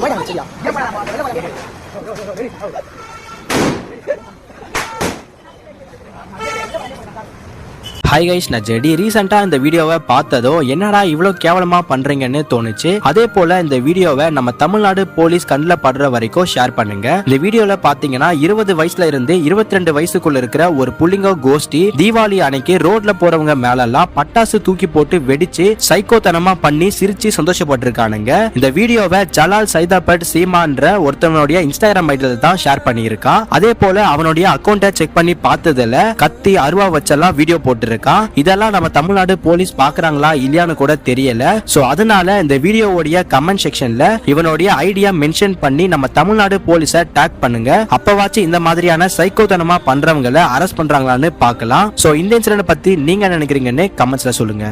quá đằng chị ạ Thank you. Hi guys நான் JD. ரீசெண்டாக இந்த வீடியோவை பார்த்ததோ என்னடா இவ்வளோ கேவலமாக பண்ணுறீங்கன்னு தோணுச்சு? அதே போல் இந்த வீடியோவை நம்ம தமிழ்நாடு போலீஸ் கண்ணில் படுற வரைக்கும் ஷேர் பண்ணுங்க. இந்த வீடியோவில் பார்த்தீங்கன்னா இருபது வயசுல இருந்து இருபத்தி ரெண்டு வயசுக்குள்ள இருக்கிற ஒரு புள்ளிங்க கோஷ்டி தீபாவளி அன்னைக்கு ரோட்ல போறவங்க மேலெல்லாம் பட்டாசு தூக்கி போட்டு வெடிச்சு சைக்கோத்தனமா பண்ணி சிரிச்சு சந்தோஷப்பட்டிருக்கானுங்க. இந்த வீடியோவை ஜலால் சைதாபட் சீமான்ற ஒருத்தவனுடைய இன்ஸ்டாகிராம் ஐடியில் தான் ஷேர் பண்ணியிருக்கான். அதே போல அவனுடைய அக்கௌண்ட்டை செக் பண்ணி பார்த்ததுல கத்தி அருவா வச்செல்லாம் வீடியோ போட்டிருக்கான். இருக்கான். இதெல்லாம் நம்ம தமிழ்நாடு போலீஸ் பாக்குறாங்களா இல்லையான்னு கூட தெரியல. சோ அதனால இந்த வீடியோவோடைய கமெண்ட் செக்ஷன்ல இவனுடைய ஐடியா மென்ஷன் பண்ணி நம்ம தமிழ்நாடு போலீஸ டேக் பண்ணுங்க. அப்பவாச்சும் இந்த மாதிரியான சைக்கோத்தனமா பண்றவங்களை அரெஸ்ட் பண்றாங்களான்னு பார்க்கலாம். சோ இந்த இன்சிடென்ட் பத்தி நீங்க நினைக்கிறீங்கன்னு கமெண்ட்ஸ்ல சொல்லுங்க.